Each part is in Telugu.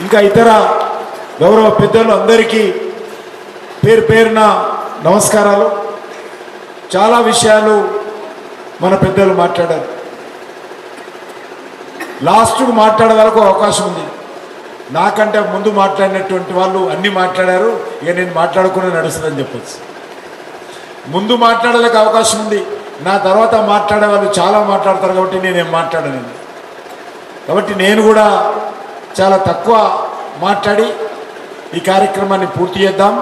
ఇంకా ఇతర గౌరవ పెద్దలు అందరికీ పేరు పేరున నమస్కారాలు. చాలా విషయాలు మన పెద్దలు మాట్లాడారు. లాస్ట్కు మాట్లాడే అవకాశం ఉంది. నాకంటే ముందు మాట్లాడినటువంటి వాళ్ళు అన్నీ మాట్లాడారు. ఇక నేను మాట్లాడుకునే నడుస్తుందని చెప్పచ్చు. ముందు మాట్లాడలేక అవకాశం ఉంది. నా తర్వాత మాట్లాడే వాళ్ళు చాలా మాట్లాడతారు కాబట్టి నేనేం మాట్లాడనండి కాబట్టి నేను కూడా చాలా తక్కువ మాట్లాడి ఈ కార్యక్రమాన్ని పూర్తి చేద్దాం.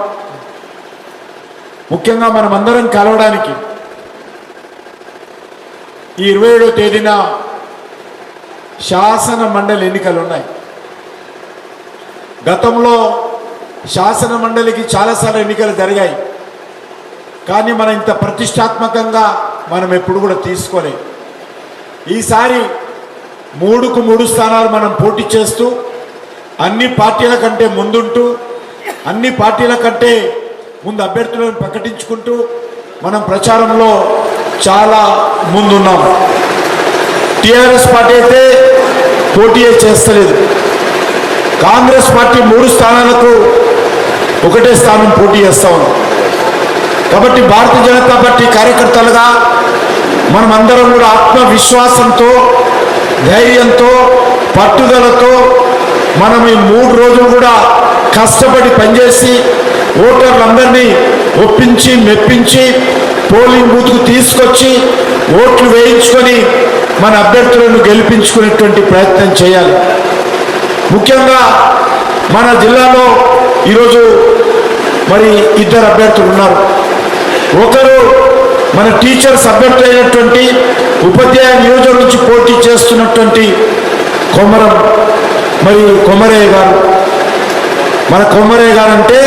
ముఖ్యంగా మనం అందరం కలవడానికి ఈ ఇరవై ఏడో తేదీన శాసన మండలి ఎన్నికలు ఉన్నాయి. గతంలో శాసన మండలికి చాలాసార్లు ఎన్నికలు జరిగాయి. కానీ మనం ఇంత ప్రతిష్టాత్మకంగా మనం ఎప్పుడు కూడా తీసుకోలేదు. ఈసారి మూడుకు మూడు స్థానాలు మనం పోటీ చేస్తూ అన్ని పార్టీల కంటే ముందుంటూ అన్ని పార్టీల కంటే ముందు అభ్యర్థులను ప్రకటించుకుంటూ మనం ప్రచారంలో చాలా ముందున్నాం. టీఆర్ఎస్ పార్టీ అయితే పోటీ చేస్తలేదు. కాంగ్రెస్ పార్టీ మూడు స్థానాలకు ఒకటే స్థానం పోటీ చేస్తా కాబట్టి భారతీయ జనతా పార్టీ కార్యకర్తలుగా మనం అందరం కూడా ఆత్మవిశ్వాసంతో ధైర్యంతో పట్టుదలతో మనం ఈ మూడు రోజులు కూడా కష్టపడి పనిచేసి ఓటర్లందరినీ ఒప్పించి మెప్పించి పోలింగ్ బూత్కు తీసుకొచ్చి ఓట్లు వేయించుకొని మన అభ్యర్థులను గెలిపించుకునేటువంటి ప్రయత్నం చేయాలి. ముఖ్యంగా మన జిల్లాలో ఈరోజు మరి ఇద్దరు అభ్యర్థులు ఉన్నారు. ఒకరు మన టీచర్స్ సబ్జెక్ట్ అయినటువంటి ఉపాధ్యాయ నియోజకవర్గం నుంచి పోటీ చేస్తున్నటువంటి కొమరం మరి కొమరయ్య గారు. మన కొమరయ్య గారు అంటే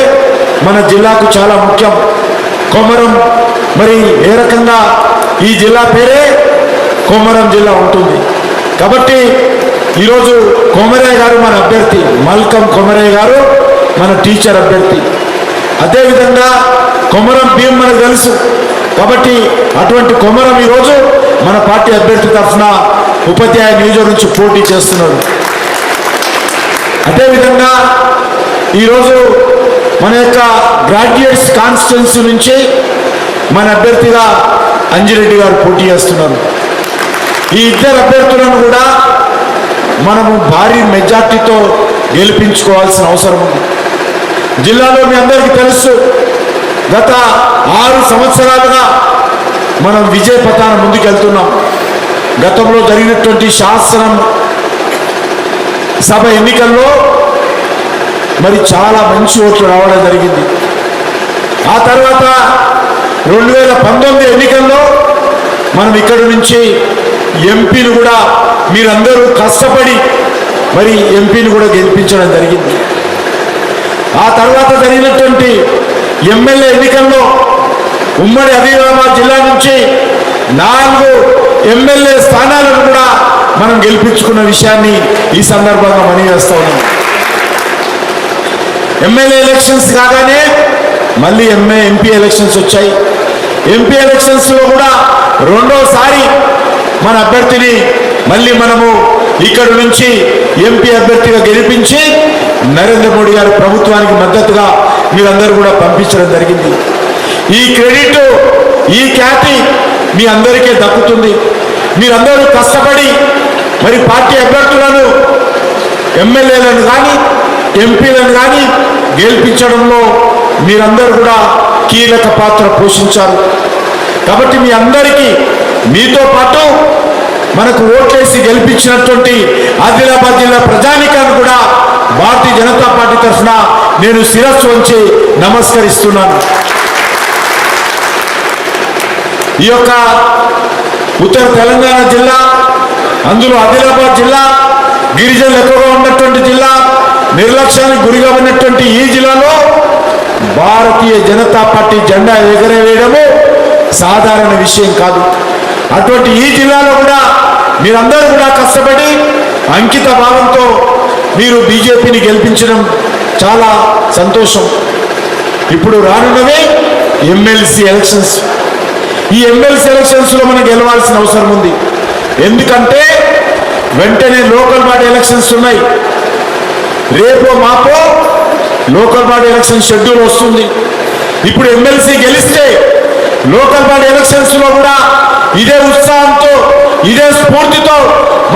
మన జిల్లాకు చాలా ముఖ్యం. కొమరం మరి ఏ రకంగా ఈ జిల్లా పేరే కొమరం జిల్లా ఉంటుంది. కాబట్టి ఈరోజు కొమరయ్య గారు మన అభ్యర్థి మల్కం కొమరయ్య గారు మన టీచర్ అభ్యర్థి. అదేవిధంగా కొమరం భీమ్ మనకు తెలుసు. కాబట్టి అటువంటి కొమరం ఈరోజు మన పార్టీ అభ్యర్థి తరఫున ఉపాధ్యాయ నియోజకవర్గం నుంచి పోటీ చేస్తున్నాడు. అదేవిధంగా ఈరోజు మన యొక్క గ్రాడ్యుయేట్స్ కాన్స్టిట్యున్సీ నుంచి మన అభ్యర్థిగా అంజిరెడ్డి గారు పోటీ చేస్తున్నారు. ఈ ఇద్దరు అభ్యర్థులను కూడా మనము భారీ మెజార్టీతో గెలిపించుకోవాల్సిన అవసరం ఉంది. జిల్లాలో మీ అందరికీ తెలుసు గత ఆరు సంవత్సరాలుగా మనం విజయ పథాన ముందుకెళ్తున్నాం. గతంలో జరిగినటువంటి శాసనం సభ ఎన్నికల్లో మరి చాలా మంచి ఓట్లు రావడం జరిగింది. ఆ తర్వాత రెండు వేల పంతొమ్మిది ఎన్నికల్లో మనం ఇక్కడి నుంచి ఎంపీని కూడా మీరందరూ కష్టపడి మరి ఎంపీని కూడా గెలిపించడం జరిగింది. ఆ తర్వాత జరిగినటువంటి ఎమ్మెల్యే ఎన్నికల్లో ఉమ్మడి ఆదిలాబాద్ జిల్లా నుంచి నాలుగు ఎమ్మెల్యే స్థానాలను కూడా మనం గెలిపించుకున్న విషయాన్ని ఈ సందర్భంగా మనీ చేస్తా ఉన్నాం. ఎమ్మెల్యే ఎలక్షన్స్ కాగానే మళ్ళీ ఎంఏ ఎంపీ ఎలక్షన్స్ వచ్చాయి. ఎంపీ ఎలక్షన్స్లో కూడా రెండోసారి మన అభ్యర్థిని మళ్ళీ మనము ఇక్కడ నుంచి ఎంపీ అభ్యర్థిగా గెలిపించి నరేంద్ర మోడీ గారి ప్రభుత్వానికి మద్దతుగా మీరందరూ కూడా పంపించడం జరిగింది. ఈ క్రెడిట్ ఈ ఖ్యాతి మీ అందరికీ దక్కుతుంది. మీరందరూ కష్టపడి మరి పార్టీ అభ్యర్థులను ఎమ్మెల్యేలను కానీ ఎంపీలను కానీ గెలిపించడంలో మీరందరూ కూడా కీలక పాత్ర పోషించారు. కాబట్టి మీ అందరికీ మీతో పాటు మనకు ఓట్లేసి గెలిపించినటువంటి ఆదిలాబాద్ జిల్లా ప్రజానికాన్ని కూడా భారతీయ జనతా పార్టీ తరఫున నేను శిరస్సు వంచి నమస్కరిస్తున్నాను. ఈ యొక్క ఉత్తర తెలంగాణ జిల్లా అందులో ఆదిలాబాద్ జిల్లా గిరిజనులు ఎక్కువగా ఉన్నటువంటి జిల్లా నిర్లక్ష్యానికి గురిగా ఉన్నటువంటి ఈ జిల్లాలో భారతీయ జనతా పార్టీ జెండా ఎగరవేయడము సాధారణ విషయం కాదు. అటువంటి ఈ జిల్లాలో కూడా మీరందరూ కూడా కష్టపడి అంకిత భావంతో మీరు బీజేపీని గెలిపించడం చాలా సంతోషం. ఇప్పుడు రానున్నవే ఎమ్మెల్సీ ఎలక్షన్స్. ఈ ఎమ్మెల్సీ ఎలక్షన్స్లో మనం గెలవాల్సిన అవసరం ఉంది. ఎందుకంటే వెంటనే లోకల్ బాడీ ఎలక్షన్స్ ఉన్నాయి. రేపో మాపో లోకల్ బాడీ ఎలక్షన్ షెడ్యూల్ వస్తుంది. ఇప్పుడు ఎమ్మెల్సీ గెలిస్తే లోకల్ బాడీ ఎలక్షన్స్లో కూడా ఇదే ఉత్సాహంతో ఇదే స్ఫూర్తితో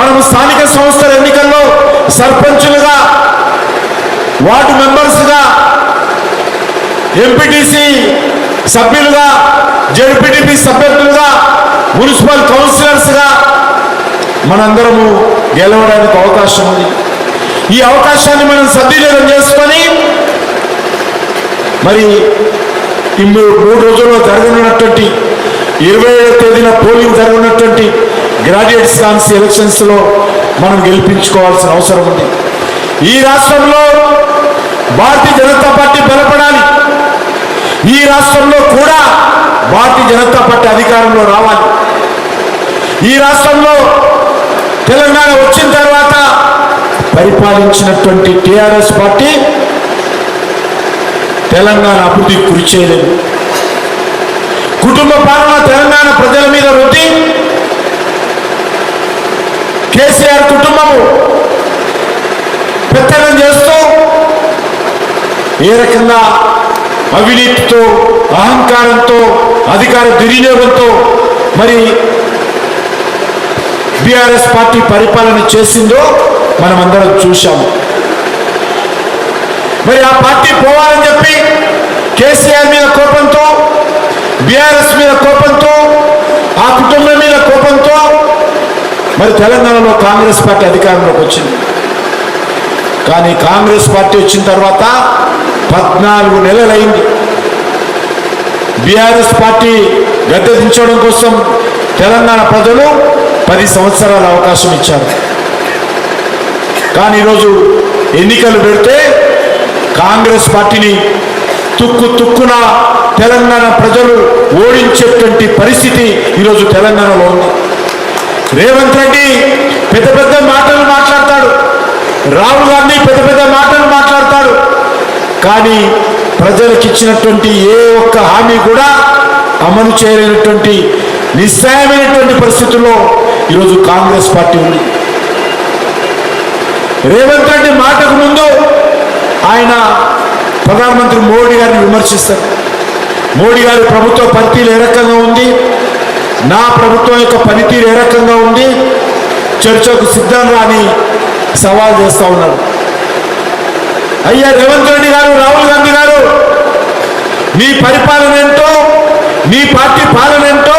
మనం స్థానిక సంస్థల ఎన్నికల్లో సర్పంచులుగా వార్డు మెంబర్స్గా ఎంపీటీసీ సభ్యులుగా జడ్పీటీపీ సభ్యులుగా మున్సిపల్ కౌన్సిలర్స్గా మనందరము గెలవడానికి అవకాశం ఉంది. ఈ అవకాశాన్ని మనం సద్వినియోగం చేసుకొని మరి ఈ మూడు రోజుల్లో జరగనున్నటువంటి ఇరవై ఏడవ తేదీన పోలింగ్ జరగనున్నటువంటి గ్రాడ్యుయేట్స్ కాన్స్ ఎలక్షన్స్లో మనం గెలిపించుకోవాల్సిన అవసరం ఉంది. ఈ రాష్ట్రంలో భారతీయ జనతా పార్టీ బలపడాలి. ఈ రాష్ట్రంలో కూడా భారతీయ జనతా పార్టీ అధికారంలో రావాలి. ఈ రాష్ట్రంలో తెలంగాణ వచ్చిన తర్వాత పరిపాలించినటువంటి టిఆర్ఎస్ పార్టీ తెలంగాణ అభివృద్ధికి కృషి చేయలేదు. కుటుంబ పాలన తెలంగాణ ప్రజల మీద రుద్ది కేసీఆర్ కుటుంబము పెత్తనం చేస్తూ ఏ రకంగా అవినీతితో అహంకారంతో అధికార దుర్వినియోగంతో మరి బీఆర్ఎస్ పార్టీ పరిపాలన చేసిందో మనమందరం చూశాము. మరి ఆ పార్టీ పోవాలని చెప్పి కేసీఆర్ మీద కోపంతో బీఆర్ఎస్ మీద కోపంతో ఆ కుటుంబం మరి తెలంగాణలో కాంగ్రెస్ పార్టీ అధికారంలోకి వచ్చింది. కానీ కాంగ్రెస్ పార్టీ వచ్చిన తర్వాత పద్నాలుగు నెలలైంది. బీఆర్ఎస్ పార్టీ గద్దె దించడం కోసం తెలంగాణ ప్రజలు పది సంవత్సరాల అవకాశం ఇచ్చారు. కానీ ఈరోజు ఎన్నికలు పెడితే కాంగ్రెస్ పార్టీని తుక్కు తుక్కున తెలంగాణ ప్రజలు ఓడించేటువంటి పరిస్థితి ఈరోజు తెలంగాణలో ఉంది. రేవంత్ రెడ్డి పెద్ద పెద్ద మాటలు మాట్లాడతాడు. రాహుల్ గాంధీ పెద్ద పెద్ద మాటలు మాట్లాడతాడు. కానీ ప్రజలకు ఇచ్చినటువంటి ఏ ఒక్క హామీ కూడా అమలు చేయలేనటువంటి నిస్సాయమైనటువంటి పరిస్థితుల్లో ఈరోజు కాంగ్రెస్ పార్టీ ఉంది. రేవంత్ రెడ్డి మాటకు ముందు ఆయన ప్రధానమంత్రి మోడీ గారిని విమర్శిస్తారు. మోడీ గారి ప్రభుత్వ పనితీరు ఏ రకంగా ఉంది? నా ప్రభుత్వం యొక్క పనితీరు ఏ రకంగా ఉంది? చర్చకు సిద్ధం రాని సవాల్ చేస్తూ ఉన్నాడు అయ్యా రేవంత్ రెడ్డి గారు రాహుల్ గాంధీ గారు మీ పరిపాలన ఏంటో మీ పార్టీ పాలన ఏంటో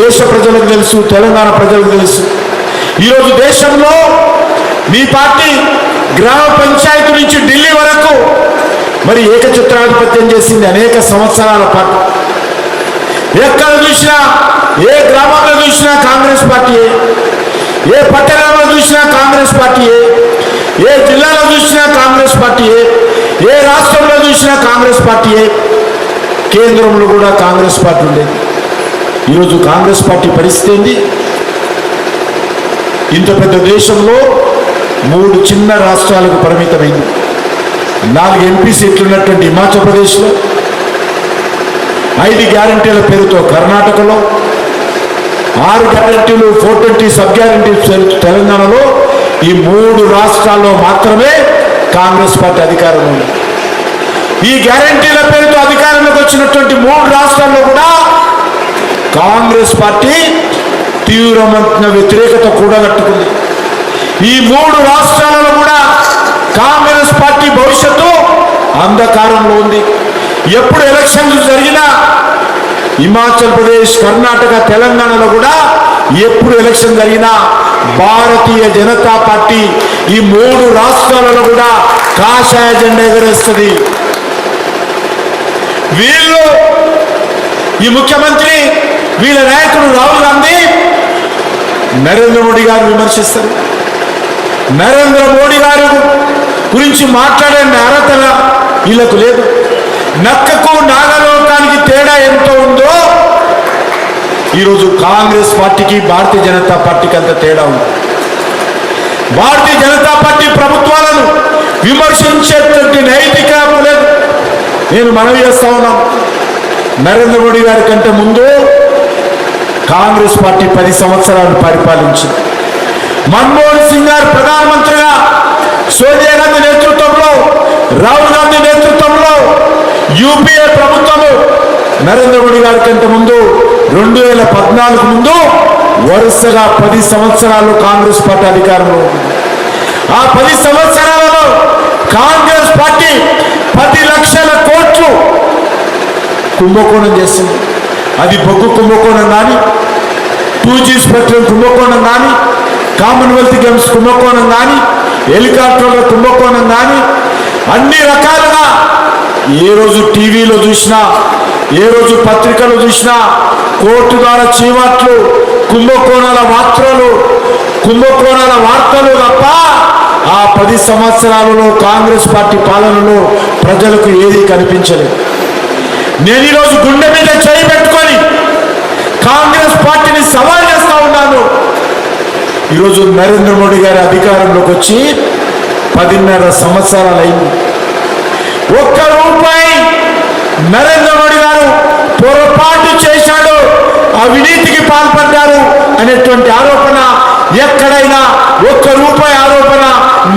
దేశ ప్రజలకు తెలుసు తెలంగాణ ప్రజలకు తెలుసు. ఈరోజు దేశంలో మీ పార్టీ గ్రామ పంచాయతీ నుంచి ఢిల్లీ వరకు మరి ఏకచిత్రాధిపత్యం చేసింది అనేక సంవత్సరాల పాటు. ఎక్కడ చూసినా ఏ గ్రామంలో చూసినా కాంగ్రెస్ పార్టీయే ఏ. పట్టణంలో చూసినా కాంగ్రెస్ పార్టీయే ఏ. జిల్లాలో చూసినా కాంగ్రెస్ పార్టీయే ఏ. రాష్ట్రంలో చూసినా కాంగ్రెస్ పార్టీయే కేంద్రంలో కూడా కాంగ్రెస్ పార్టీ ఉండేది. ఈరోజు కాంగ్రెస్ పార్టీ పరిస్థితి ఏంది? ఇంత పెద్ద దేశంలో మూడు చిన్న రాష్ట్రాలకు పరిమితమైంది. నాలుగు ఎంపీ సీట్లు ఉన్నటువంటి హిమాచల్ ప్రదేశ్లో ఐదు గ్యారంటీల పేరుతో కర్ణాటకలో ఆరు గ్యారంటీలు ఫోర్ ట్వంటీ సబ్ గ్యారంటీ తెలంగాణలో ఈ మూడు రాష్ట్రాల్లో మాత్రమే కాంగ్రెస్ పార్టీ అధికారం ఉంది. ఈ గ్యారంటీల పేరుతో అధికారంలోకి వచ్చినటువంటి మూడు రాష్ట్రాల్లో కూడా కాంగ్రెస్ పార్టీ తీవ్రమైన వ్యతిరేకత కూడగట్టుకుంది. ఈ మూడు రాష్ట్రాలలో కూడా కాంగ్రెస్ పార్టీ భవిష్యత్తు అంధకారంలో ఉంది. ఎప్పుడు ఎలక్షన్స్ జరిగినా హిమాచల్ ప్రదేశ్ కర్ణాటక తెలంగాణలో కూడా ఎప్పుడు ఎలక్షన్ జరిగినా భారతీయ జనతా పార్టీ ఈ మూడు రాష్ట్రాలలో కూడా కాషాయ జెండా ఎగరేస్తుంది. వీళ్ళు ఈ ముఖ్యమంత్రి వీళ్ళ నాయకుడు రాహుల్ గాంధీ నరేంద్ర మోడీ గారు విమర్శిస్తారు. నరేంద్ర మోడీ గారు గురించి మాట్లాడే అర్హత వీళ్ళకు లేదు. నక్కకు నాగలోకానికి తేడా ఎంత ఉందో ఈరోజు కాంగ్రెస్ పార్టీకి భారతీయ జనతా పార్టీకి అంత తేడా ఉంది. భారతీయ జనతా పార్టీ ప్రభుత్వాలను విమర్శించేటువంటి నైతిక లేదు నేను మనవి చేస్తా ఉన్నాం. నరేంద్ర మోడీ గారి కంటే ముందు కాంగ్రెస్ పార్టీ పది సంవత్సరాలు పరిపాలించింది. మన్మోహన్ సింగ్ గారు ప్రధానమంత్రిగా సోనియా గాంధీ నేతృత్వంలో యూపీఏ ప్రభుత్వము నరేంద్ర మోడీ గారి కంటే ముందు రెండు వేల పద్నాలుగు ముందు వరుసగా పది సంవత్సరాలు కాంగ్రెస్ పార్టీ అధికారంలో ఆ పది సంవత్సరాలలో కాంగ్రెస్ పార్టీ పది లక్షల కోట్లు కుంభకోణం చేసింది. అది బొగ్గు కుంభకోణం కానీ టూ జీ స్పెక్ట్రమ్ కుంభకోణం కానీ కామన్వెల్త్ గేమ్స్ కుంభకోణం కానీ హెలికాప్టర్ల కుంభకోణం కానీ అన్ని రకాలుగా ఏ రోజు టీవీలో చూసినా ఏ రోజు పత్రికలు చూసినా కోర్టు ద్వారా చీవాట్లు కుంభకోణాల వార్తలు కుంభకోణాల వార్తలు తప్ప ఆ పది సంవత్సరాలలో కాంగ్రెస్ పార్టీ పాలనలో ప్రజలకు ఏది కనిపించలేదు. నేను ఈరోజు గుండె మీద చేయి పెట్టుకొని కాంగ్రెస్ పార్టీని సవాల్ చేస్తా ఉన్నాను. ఈరోజు నరేంద్ర మోడీ గారి అధికారంలోకి వచ్చి పదిన్నర సంవత్సరాలు అయింది. ఒక్క రూపాయి నరేంద్ర మోడీ గారు పొరపాటు చేశాడు అవినీతికి పాల్పడ్డారు అనేటువంటి ఆరోపణ ఎక్కడైనా ఒక్క రూపాయి ఆరోపణ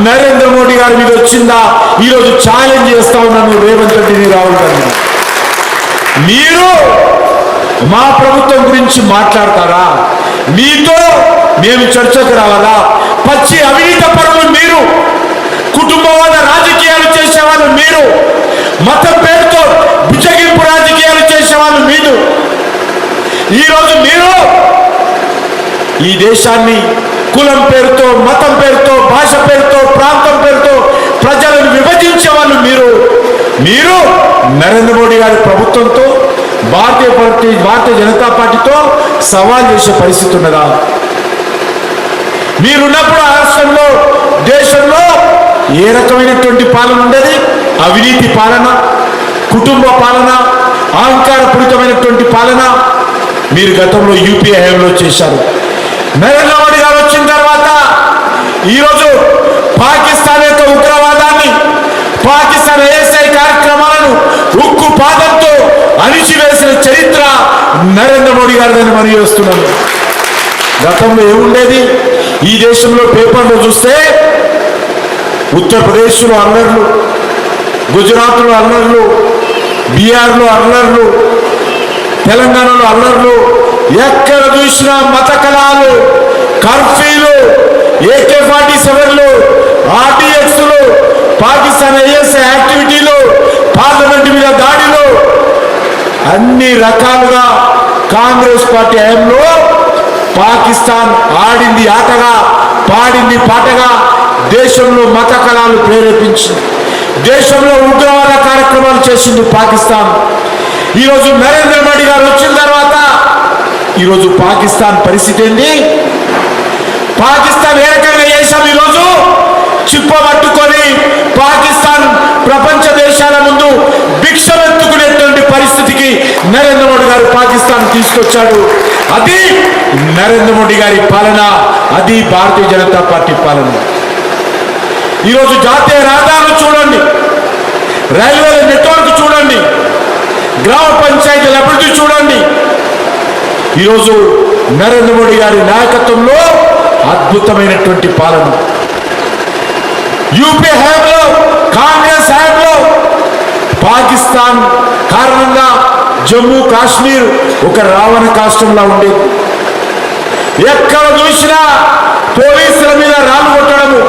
నరేంద్ర మోడీ గారి మీద వచ్చిందా? ఈరోజు ఛాలెంజ్ చేస్తా ఉన్నాను రేవంత్ రెడ్డిని రాహుల్ గాంధీ మీరు మా ప్రభుత్వం గురించి మాట్లాడతారా? మీతో మేము చర్చకు రావాలా? పచ్చి అవినీత పనులు మీరు కుటుంబవాద రాజకీయాలు చేసేవాళ్ళు మీరు. మతం పేరుతో బిచ్చగింపు రాజకీయాలు చేసేవాళ్ళు మీరు. ఈరోజు మీరు ఈ దేశాన్ని కులం పేరుతో మతం పేరుతో భాష పేరుతో ప్రాంతం పేరుతో ప్రజలను విభజించే వాళ్ళు మీరు. మీరు నరేంద్ర మోడీ గారి ప్రభుత్వంతో భారతీయ పార్టీ భారతీయ జనతా పార్టీతో సవాల్ చేసే పరిస్థితి ఉన్నదా? మీరున్నప్పుడు రాష్ట్రంలో దేశంలో ఏ రకమైనటువంటి పాలన ఉండేది? అవినీతి పాలన కుటుంబ పాలన అహంకారపూరితమైనటువంటి పాలన. మీరు గతంలో యూపీఏ హయాంలో చేశారు. నరేంద్ర మోడీ గారు వచ్చిన తర్వాత ఈరోజు పాకిస్తాన్ యొక్క ఉగ్రవాదాన్ని పాకిస్తాన్ ఐఎస్ఐ కార్యక్రమాలను ఉక్కు పాదంతో అణిచివేసిన చరిత్ర నరేంద్ర మోడీ గారిదని మనం చేస్తున్నాను గతంలో ఏముండేది? ఈ దేశంలో పేపర్లో చూస్తే ఉత్తరప్రదేశ్లో అల్లర్లు గుజరాత్లో అల్లర్లు బీహార్లో అల్లర్లు తెలంగాణలో అల్లర్లు ఎక్కడ చూసినా మత కళాలు కర్ఫ్యూలు ఏకే ఫార్టీ సెవెన్లు ఆర్టీఎక్స్లు పాకిస్తాన్ ఐఎస్ఐ యాక్టివిటీలు పార్లమెంట్ మీద దాడిలు అన్ని రకాలుగా కాంగ్రెస్ పార్టీ హయాంలో పాకిస్తాన్ ఆడింది ఆటగా పాడింది పాటగా దేశంలో మత కళాలు ప్రేరేపించింది దేశంలో ఉగ్రవాద కార్యక్రమాలు చేసింది పాకిస్తాన్. ఈరోజు నరేంద్ర మోడీ గారు వచ్చిన తర్వాత ఈరోజు పాకిస్తాన్ పరిస్థితి ఏంటి పాకిస్తాన్ ఏ రకంగా చేశాం ఈరోజు? చిప్ప పట్టుకొని పాకిస్తాన్ ప్రపంచ దేశాల ముందు భిక్షమెత్తుకునేటువంటి పరిస్థితికి నరేంద్ర మోడీ గారు పాకిస్తాన్ తీసుకొచ్చాడు. అది నరేంద్ర మోడీ గారి పాలన అది భారతీయ జనతా పార్టీ పాలన. ఈరోజు జాతీయ రహదారులు చూడండి. రైల్వేల నెట్వర్క్ చూడండి. గ్రామ పంచాయతీల అభివృద్ధి చూడండి. ఈరోజు నరేంద్ర మోడీ గారి నాయకత్వంలో అద్భుతమైనటువంటి పాలన. యూపీ హయాంలో కాంగ్రెస్ హయాంలో పాకిస్తాన్ కారణంగా జమ్మూ కాశ్మీర్ ఒక రావణ కాష్టంలా ఉండేది. ఎక్కడ చూసినా పోలీసుల మీద రాళ్ళు కొట్టడము.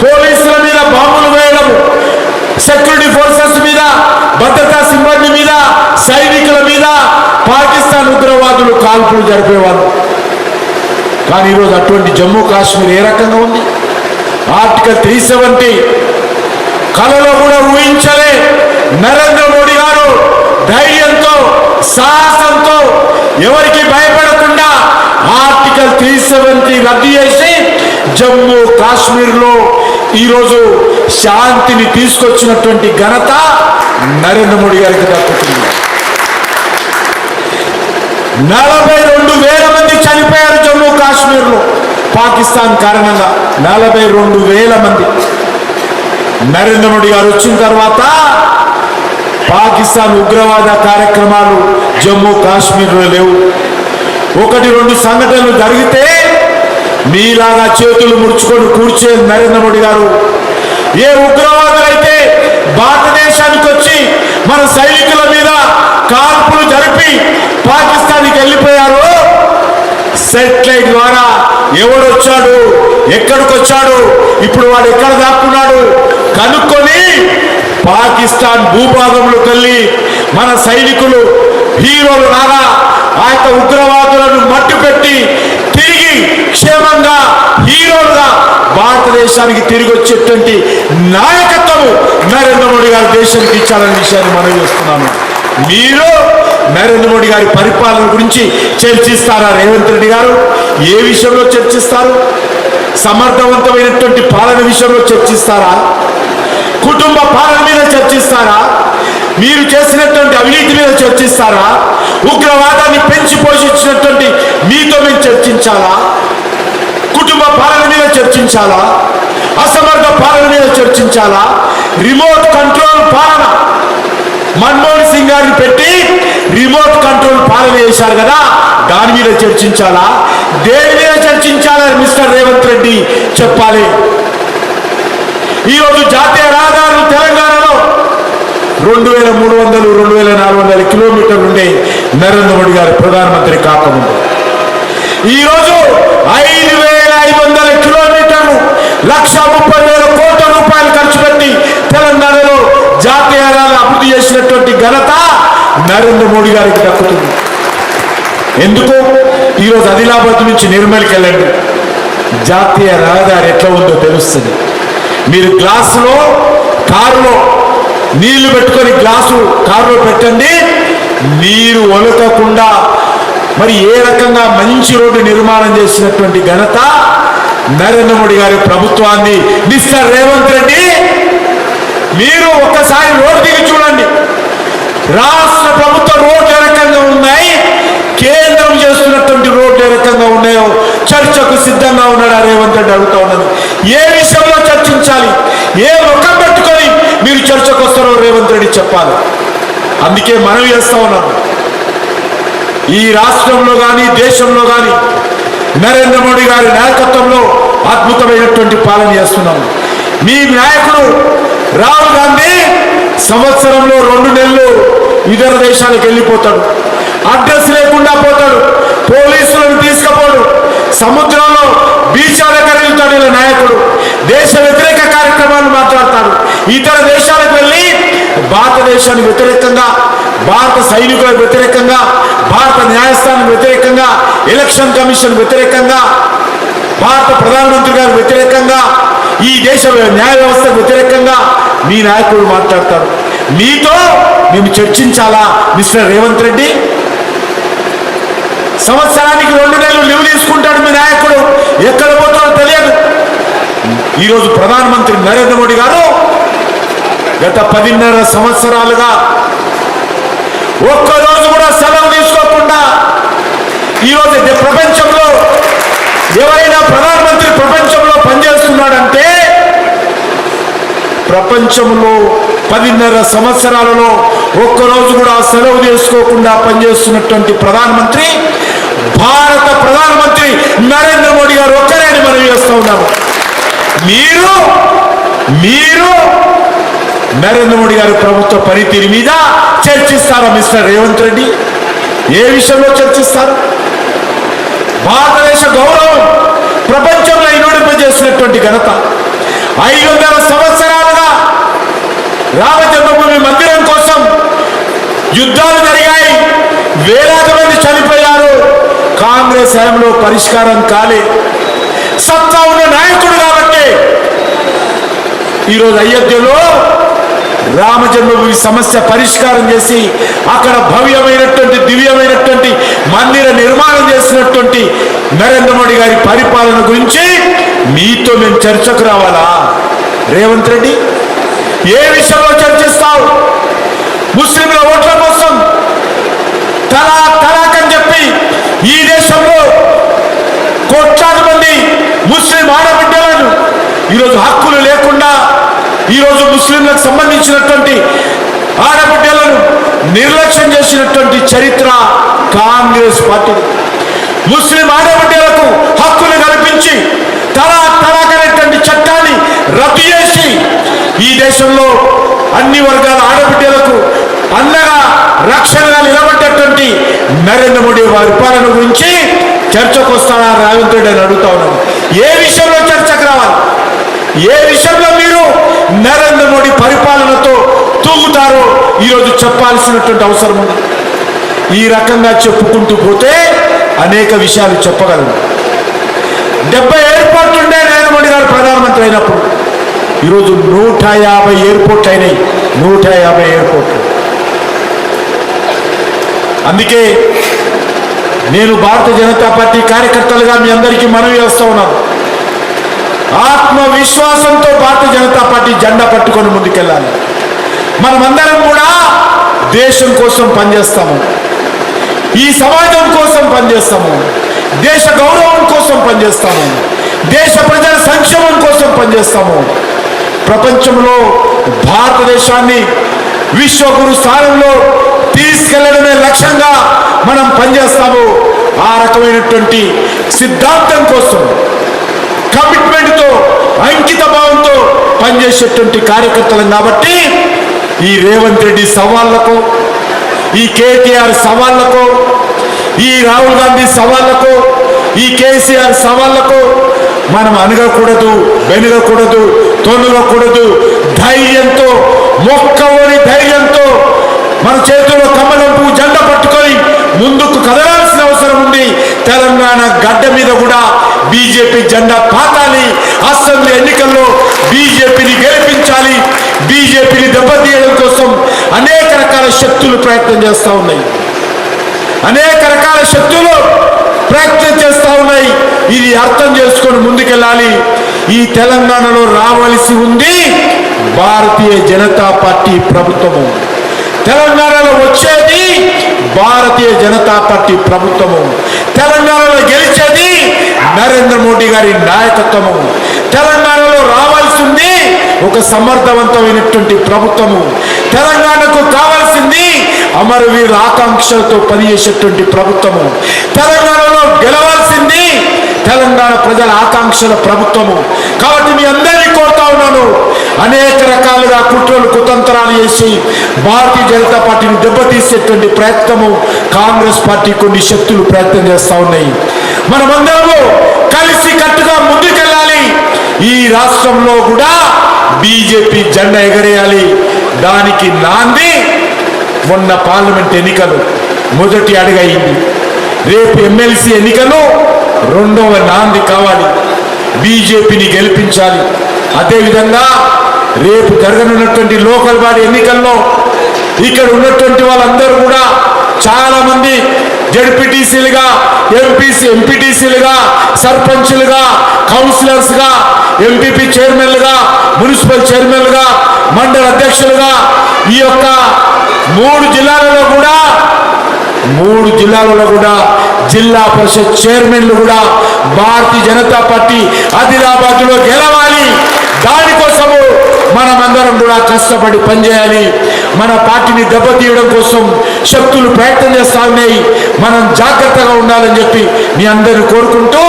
పోలీసుల మీద బాంబులు వేయడం సెక్యూరిటీ ఫోర్సెస్ మీద భద్రతా సిబ్బంది మీద సైనికుల మీద పాకిస్తాన్ ఉగ్రవాదులు కాల్పులు జరిపేవారు కానీ ఈరోజు అటువంటి జమ్మూ కాశ్మీర్ ఏ రకంగా ఉంది? ఆర్టికల్ త్రీ సెవెంటీ కలలో కూడా ఊహించలే నరేంద్ర మోడీ గారు ధైర్యంతో సాహసంతో ఎవరికి భయపడకుండా ఆర్టికల్ త్రీ సెవెంటీ రద్దు చేసి జమ్మూ కాశ్మీర్లో ఈరోజు శాంతిని తీసుకొచ్చినటువంటి ఘనత నరేంద్ర మోడీ గారికి దక్కుతుంది. నలభై రెండు వేల మంది చనిపోయారు జమ్మూ కాశ్మీర్లో. పాకిస్తాన్ కారణంగా నలభై రెండు వేల మంది. నరేంద్ర మోడీ గారు వచ్చిన తర్వాత పాకిస్తాన్ ఉగ్రవాద కార్యక్రమాలు జమ్మూ కాశ్మీర్లో లేవు. ఒకటి రెండు సంఘటనలు జరిగితే మీలాగా చేతులు ముడుచుకొని కూర్చే నరేంద్ర మోడీ గారు ఏ ఉగ్రవాదులైతే భారతదేశానికి వచ్చి మన సైనికుల మీద కాల్పులు జరిపి పాకిస్తాన్కి వెళ్ళిపోయారు సెటిలైట్ ద్వారా ఎవడొచ్చాడు ఎక్కడికి వచ్చాడు ఇప్పుడు వాడు ఎక్కడ దాక్కున్నాడు కనుక్కొని పాకిస్తాన్ భూభాగంలోకి వెళ్ళి మన సైనికులు హీరోలు రాగా ఆ యొక్క ఉగ్రవాదులను మట్టు పెట్టి తిరిగి క్షేమంగా హీరోగా భారతదేశానికి తిరిగి వచ్చేటువంటి నాయకత్వం నరేంద్ర మోడీ గారి దేశానికి ఇచ్చారనే విషయాన్ని మనం చేస్తున్నాను మీరు నరేంద్ర మోడీ గారి పరిపాలన గురించి చర్చిస్తారా రేవంత్ రెడ్డి గారు? ఏ విషయంలో చర్చిస్తారు? సమర్థవంతమైనటువంటి పాలన విషయంలో చర్చిస్తారా? కుటుంబ పాలన మీద చర్చిస్తారా? మీరు చేసినటువంటి అవినీతి మీద చర్చిస్తారా? ఉగ్రవాదాన్ని పెంచి పోషించినటువంటి మీతో మేము చర్చించాలా? కుటుంబ పాలన మీద చర్చించాలా? అసమర్థ పాలన మీద చర్చించాలా? రిమోట్ కంట్రోల్ పాలన. మన్మోహన్ సింగ్ గారిని పెట్టి రిమోట్ కంట్రోల్ పాలన చేశారు కదా? దాని మీద చర్చించాలా? దేని మీద చర్చించాలా మిస్టర్ రేవంత్ రెడ్డి? చెప్పాలి. ఈరోజు జాతీయ రహదారులు తెలంగాణ రెండు వేల మూడు వందలు రెండు వేల నాలుగు వందల కిలోమీటర్లు ఉండే నరేంద్ర మోడీ గారు ప్రధానమంత్రి కాకముందు. ఈరోజు ఐదు వేల ఐదు వందల కిలోమీటర్లు లక్ష ముప్పై వేల కోట్ల రూపాయలు ఖర్చు పెట్టి తెలంగాణలో జాతీయ రహదారులు అభివృద్ధి చేసినటువంటి ఘనత నరేంద్ర మోడీ గారికి దక్కుతుంది. ఎందుకు? ఈరోజు ఆదిలాబాద్ నుంచి నిర్మల్కి వెళ్ళండి. జాతీయ రహదారి ఎట్లా ఉందో తెలుస్తుంది. మీరు గ్లాసులో కారులో నీళ్ళు పెట్టుకొని గ్లాసు కారులో పెట్టండి. నీరు ఒలకకుండా మరి ఏ రకంగా మంచి రోడ్డు నిర్మాణం చేసినటువంటి ఘనత నరేంద్ర మోడీ గారి ప్రభుత్వాన్ని. మిస్టర్ రేవంత్ రెడ్డి మీరు ఒక్కసారి రోడ్డు దిగి చూడండి. రాష్ట్ర ప్రభుత్వ రోడ్లు ఏ రకంగా ఉన్నాయి? కేంద్రం చేస్తున్నటువంటి రోడ్లు ఏ రకంగా ఉన్నాయో చర్చకు సిద్ధంగా ఉన్నాడు రేవంత్ రెడ్డి అడుగుతా ఉన్నది. ఏ విషయంలో చర్చించాలి? ఏ ఒక మీరు చర్చకు వస్తారో రేవంత్ రెడ్డి చెప్పాలి. అందుకే మనం చేస్తా ఉన్నాం ఈ రాష్ట్రంలో కానీ దేశంలో కానీ నరేంద్ర మోడీ గారి నాయకత్వంలో అద్భుతమైనటువంటి పాలన చేస్తున్నాము. మీ నాయకుడు రాహుల్ గాంధీ సంవత్సరంలో రెండు నెలలు ఇతర దేశాలకు వెళ్ళిపోతాడు. అడ్రస్ లేకుండా పోతాడు. పోలీసులను తీసుకుపోడు. సముద్రంలో బీచ్ దగ్గర వెళ్తాడు నాయకుడు. దేశ వ్యతిరేక ఇతర దేశాలకు వెళ్ళి భారతదేశానికి వ్యతిరేకంగా భారత సైనికులకు వ్యతిరేకంగా భారత న్యాయస్థానం వ్యతిరేకంగా ఎలక్షన్ కమిషన్ వ్యతిరేకంగా భారత ప్రధానమంత్రి గారు వ్యతిరేకంగా ఈ దేశ న్యాయ వ్యవస్థకు వ్యతిరేకంగా మీ నాయకుడు మాట్లాడతారు. మీతో మేము చర్చించాలా మిస్టర్ రేవంత్ రెడ్డి? సంవత్సరానికి రెండు నెలలు లీవ్ తీసుకుంటాడు మీ నాయకుడు. ఎక్కడ పోతాడో తెలియదు. ఈరోజు ప్రధానమంత్రి నరేంద్ర మోడీ గారు గత పదిన్నర సంవత్సరాలుగా ఒక్కరోజు కూడా సెలవు తీసుకోకుండా ఈరోజు ప్రపంచంలో ఎవరైనా ప్రధానమంత్రి ప్రపంచంలో పనిచేస్తున్నాడంటే ప్రపంచంలో పదిన్నర సంవత్సరాలలో ఒక్కరోజు కూడా సెలవు తీసుకోకుండా పనిచేస్తున్నటువంటి ప్రధానమంత్రి భారత ప్రధానమంత్రి నరేంద్ర మోడీ గారు ఒక్కరే అని మనం చేస్తూ ఉన్నాము. మీరు మీరు నరేంద్ర మోడీ గారి ప్రభుత్వ పనితీరు మీద చర్చిస్తారా మిస్టర్ రేవంత్ రెడ్డి? ఏ విషయంలో చర్చిస్తారు? భారతదేశ గౌరవం ప్రపంచంలో ఇనుడింపజేసినటువంటి ఘనత. ఐదు వందల సంవత్సరాలుగా రామజన్మభూమి మందిరం కోసం యుద్ధాలు జరిగాయి. వేలాది మంది చనిపోయారు. కాంగ్రెస్ హయాంలో పరిష్కారం కాలే. సత్తా ఉన్న నాయకుడు కాబట్టి ఈరోజు అయోధ్యలో రామ జన్మభూమి సమస్య పరిష్కారం చేసి అక్కడ భవ్యమైనటువంటి దివ్యమైనటువంటి మందిర నిర్మాణం చేసినటువంటి నరేంద్ర మోడీ గారి పరిపాలన గురించి మీతో మేము చర్చకు రావాలా? రేవంత్ రెడ్డి ఏ విషయంలో చర్చిస్తావు? ముస్లింల ఓట్ల కోసం తలా తలాక్ అని చెప్పి ఈ దేశంలో కోట్లాది మంది ముస్లిం ఆడబిడ్డలను ఈరోజు హక్కులు ముస్లింలకు సంబంధించినటువంటి ఆడబిడ్డలను నిర్లక్ష్యం చేసినటువంటి చరిత్ర కాంగ్రెస్ పార్టీ. ముస్లిం ఆడబిడ్డలకు హక్కులు కల్పించి తలా తలాకనేటువంటి చట్టాన్ని రద్దు చేసి ఈ దేశంలో అన్ని వర్గాల ఆడబిడ్డలకు అండగా రక్షణగా నిలబడ్డటువంటి నరేంద్ర మోడీ వారి పాలన గురించి చర్చకు వస్తానని రేవంత్ రెడ్డి అని అడుగుతా ఉన్నాను. ఏ విషయంలో చర్చకు రావాలి? ఏ విషయంలో మీరు నరేంద్ర మోడీ పరిపాలనతో తూగుతారో ఈరోజు చెప్పాల్సినటువంటి అవసరం ఉంది. ఈ రకంగా చెప్పుకుంటూ పోతే అనేక విషయాలు చెప్పగలను. డెబ్బై ఎయిర్పోర్ట్లు ఉండే నరేంద్ర మోడీ గారు ప్రధానమంత్రి అయినప్పుడు. ఈరోజు నూట యాభై ఎయిర్పోర్ట్లు అయినాయి నూట యాభై ఎయిర్పోర్ట్లు. అందుకే నేను భారత జనతా పార్టీ కార్యకర్తలుగా మీ అందరికీ మనవి చేస్తా ఉన్నాను. ఆత్మవిశ్వాసంతో పాటు జనతా పార్టీ జెండా పట్టుకొని ముందుకెళ్ళాలి. మనమందరం కూడా దేశం కోసం పనిచేస్తాము. ఈ సమాజం కోసం పనిచేస్తాము. దేశ గౌరవం కోసం పనిచేస్తాము. దేశ ప్రజల సంక్షేమం కోసం పనిచేస్తాము. ప్రపంచంలో భారతదేశాన్ని విశ్వగురు స్థానంలో తీసుకెళ్ళడమే లక్ష్యంగా మనం పనిచేస్తాము. ఆ రకమైనటువంటి సిద్ధాంతం కోసం కమిట్మెంట్తో అంకిత భావంతో పనిచేసేటువంటి కార్యకర్తలం కాబట్టి ఈ రేవంత్ రెడ్డి సవాళ్ళకు ఈ కేటీఆర్ సవాళ్ళకు ఈ రాహుల్ గాంధీ సవాళ్ళకు ఈ కేసీఆర్ సవాళ్ళకు మనం అనగకూడదు వెనుగకూడదు తొనగకూడదు ధైర్యంతో మొక్కవని ధైర్యంతో మన చేతిలో కమలం పువ్వు జెండ పట్టుకొని ముందుకు కదలాలి. అవసరం ఉంది. తెలంగాణ గడ్డ మీద కూడా బీజేపీ జెండా పాతాలి. అసెంబ్లీ ఎన్నికల్లో బీజేపీని గెలిపించాలి. బీజేపీని దెబ్బతీయడం కోసం అనేక రకాల శక్తులు ప్రయత్నం చేస్తూ ఉన్నాయి. అనేక రకాల శక్తులు ప్రయత్నం చేస్తూ ఉన్నాయి. ఇది అర్థం చేసుకొని ముందుకెళ్ళాలి. ఈ తెలంగాణలో రావలసి ఉంది. భారతీయ జనతా పార్టీ ప్రభుత్వము. తెలంగాణలో వచ్చేది భారతీయ జనతా పార్టీ ప్రభుత్వము తెలంగాణలో గెలిచేది నరేంద్ర మోడీ గారి నాయకత్వము. తెలంగాణలో రావాల్సింది ఒక సమర్థవంతమైనటువంటి ప్రభుత్వము. తెలంగాణకు కావాల్సింది అమరవీరుల ఆకాంక్షలతో పనిచేసేటువంటి ప్రభుత్వము. తెలంగాణలో గెలవాల్సింది తెలంగాణ ప్రజల ఆకాంక్షల ప్రభుత్వము. కాబట్టి మీ అందరినీ కోరుతా ఉన్నాను. అనేక రకాలుగా కుట్రలు కుతంత్రాలు చేసి భారతీయ జనతా పార్టీని దెబ్బతీసేటువంటి ప్రయత్నము కాంగ్రెస్ పార్టీ కొన్ని శక్తులు ప్రయత్నం చేస్తూ ఉన్నాయి. మనమందరము కలిసి కట్టుగా ముందుకెళ్ళాలి. ఈ రాష్ట్రంలో కూడా బీజేపీ జెండా ఎగరేయాలి. దానికి నాంది మొన్న పార్లమెంట్ ఎన్నికలు. మొదటి అడుగయింది రేపు ఎమ్మెల్సీ ఎన్నికలు రెండవ నాంది కావాలి. బీజేపీని గెలిపించాలి. అదేవిధంగా రేపు జరగనున్నటువంటి లోకల్ బాడీ ఎన్నికల్లో ఇక్కడ ఉన్నటువంటి వాళ్ళందరూ కూడా చాలా మంది జడ్పీటీసీలుగా ఎంపీసీ ఎంపీటీసీలుగా సర్పంచ్లుగా కౌన్సిలర్స్గా ఎంపీపీ చైర్మన్లుగా మున్సిపల్ చైర్మన్లుగా మండల అధ్యక్షులుగా ఈ యొక్క మూడు జిల్లాలలో కూడా మూడు జిల్లాలలో కూడా జిల్లా పరిషత్ చైర్మన్లు కూడా భారతీయ జనతా పార్టీ ఆదిలాబాద్లో గెలవాలి. దానికోసము మనమందరం కూడా కష్టపడి పనిచేయాలి. మన పార్టీని దెబ్బతీయడం కోసం శక్తులు ప్రయత్నం చేస్తా ఉన్నాయి. మనం జాగ్రత్తగా ఉండాలని చెప్పి మీ అందరిని కోరుకుంటూ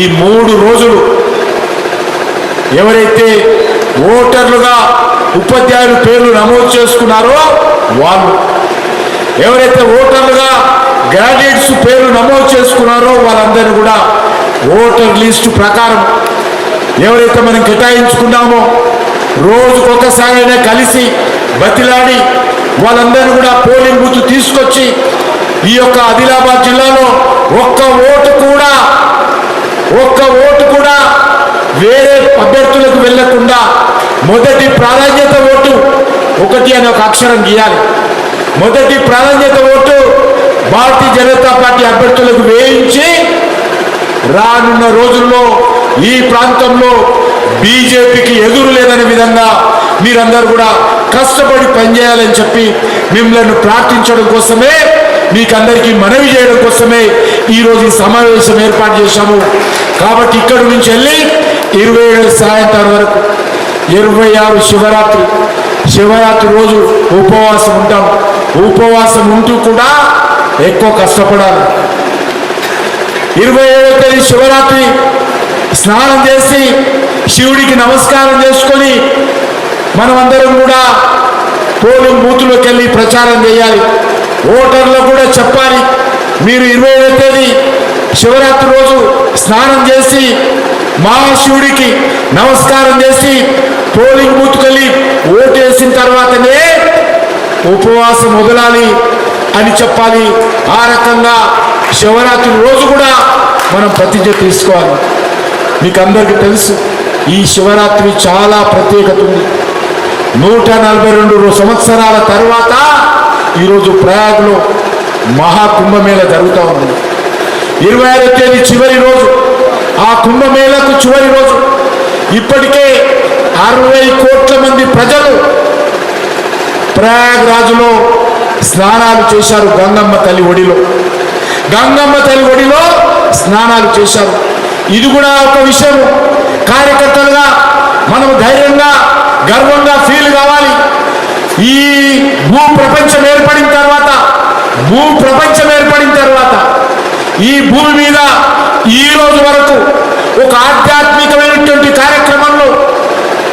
ఈ మూడు రోజులు ఎవరైతే ఓటర్లుగా ఉపాధ్యాయులు పేర్లు నమోదు చేసుకున్నారో వాళ్ళు ఎవరైతే ఓటర్లుగా గ్రాడ్యుయేట్స్ పేర్లు నమోదు చేసుకున్నారో వాళ్ళందరినీ కూడా ఓటర్ లిస్టు ప్రకారం ఎవరైతే మనం కేటాయించుకున్నామో రోజుకొకసారైనా కలిసి బతిలాడి వాళ్ళందరూ కూడా పోలింగ్ బూత్ తీసుకొచ్చి ఈ యొక్క ఆదిలాబాద్ జిల్లాలో ఒక్క ఓటు కూడా ఒక్క ఓటు కూడా వేరే అభ్యర్థులకు వెళ్ళకుండా మొదటి ప్రాధాన్యత ఓటు ఒకటి అని ఒక అక్షరం గీయాలి. మొదటి ప్రాధాన్యత ఓటు భారతీయ జనతా పార్టీ అభ్యర్థులకు వేయించి రానున్న రోజుల్లో ఈ ప్రాంతంలో బీజేపీకి ఎదురు లేదనే విధంగా మీరందరూ కూడా కష్టపడి పనిచేయాలని చెప్పి మిమ్మల్ని ప్రార్థించడం కోసమే మీకందరికీ మనవి చేయడం కోసమే ఈరోజు ఈ సమావేశం ఏర్పాటు చేశాము. కాబట్టి ఇక్కడి నుంచి వెళ్ళి ఇరవై ఏడు సాయంత్రం వరకు ఇరవై ఆరు శివరాత్రి శివరాత్రి రోజు ఉపవాసం ఉంటాం. ఉపవాసం ఉంటూ కూడా ఎక్కువ కష్టపడాలి. ఇరవై ఏడో తేదీ శివరాత్రి స్నానం చేసి శివుడికి నమస్కారం చేసుకొని మనమందరం కూడా పోలింగ్ బూత్లోకి వెళ్ళి ప్రచారం చేయాలి. ఓటర్లు కూడా చెప్పాలి. మీరు ఇరవై ఏడవ తేదీ శివరాత్రి రోజు స్నానం చేసి మహాశివుడికి నమస్కారం చేసి పోలింగ్ బూత్కి వెళ్ళి ఓటు వేసిన తర్వాతనే ఉపవాసం మొదలాలి అని చెప్పాలి. ఆ రకంగా శివరాత్రి రోజు కూడా మనం ప్రతిజ్ఞ తీసుకోవాలి. మీకు అందరికీ తెలుసు ఈ శివరాత్రి చాలా ప్రత్యేకత ఉంది. నూట నలభై రెండు సంవత్సరాల తర్వాత ఈరోజు ప్రయాగ్లో మహాకుంభమేళ జరుగుతూ ఉంది. ఇరవై ఐదో తేదీ చివరి రోజు ఆ కుంభమేళకు చివరి రోజు. ఇప్పటికే అరవై కోట్ల మంది ప్రజలు ప్రయాగ్రాజులో స్నానాలు చేశారు గంగమ్మ తల్లి ఒడిలో. గంగమ్మ తల్లి ఒడిలో స్నానాలు చేశారు. ఇది కూడా ఒక విషయం. కార్యకర్తలుగా మనం ధైర్యంగా గర్వంగా ఫీల్ కావాలి. ఈ భూ ప్రపంచం ఏర్పడిన తర్వాత భూ ప్రపంచం ఏర్పడిన తర్వాత ఈ భూమి మీద ఈ రోజు వరకు ఒక ఆధ్యాత్మికమైనటువంటి కార్యక్రమంలో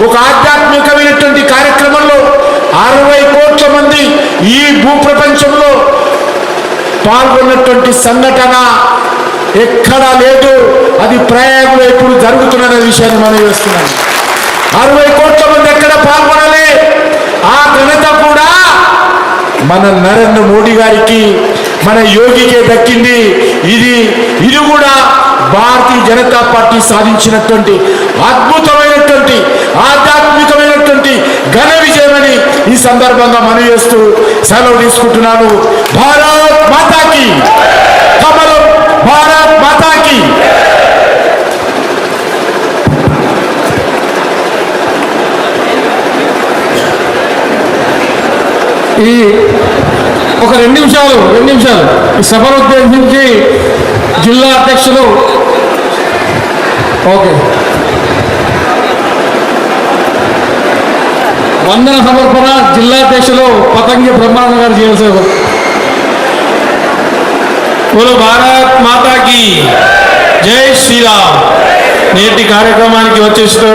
ఒక ఆధ్యాత్మికమైనటువంటి కార్యక్రమంలో అరవై కోట్ల మంది ఈ భూ ప్రపంచంలో పాల్గొన్నటువంటి సంఘటన ఎక్కడా లేదు. అది ప్రయాగంలో ఇప్పుడు జరుగుతున్న విషయాన్ని మనం వేస్తున్నాం. అరవై కోట్ల మంది ఎక్కడ పాల్గొనలే? ఆ ఘనత కూడా మన నరేంద్ర మోడీ గారికి మన యోగికే దక్కింది. ఇది ఇది కూడా భారతీయ జనతా పార్టీ సాధించినటువంటి అద్భుతమైనటువంటి ఆధ్యాత్మికమైనటువంటి ఘన విజయమని ఈ సందర్భంగా మనవి చేస్తూ సెలవు తీసుకుంటున్నాను. భారత్ మాతాకి! కమలం భారత్ మాతాకి! ఈ ఒక రెండు నిమిషాలు రెండు నిమిషాలు. ఈ సభను ఉద్దేశించి జిల్లా అధ్యక్షులు. ఓకే. వందన సమర్పణ జిల్లా అధ్యక్షులు పతంగి బ్రహ్మానంద గారు చేయాల్సి బోలో భారత్ మాతాకి జై శ్రీరామ్. నేటి కార్యక్రమానికి వచ్చేసిన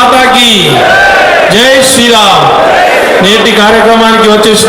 మాతాకి జై శ్రీరామ్ నేటి కార్యక్రమానికి వచ్చేసిన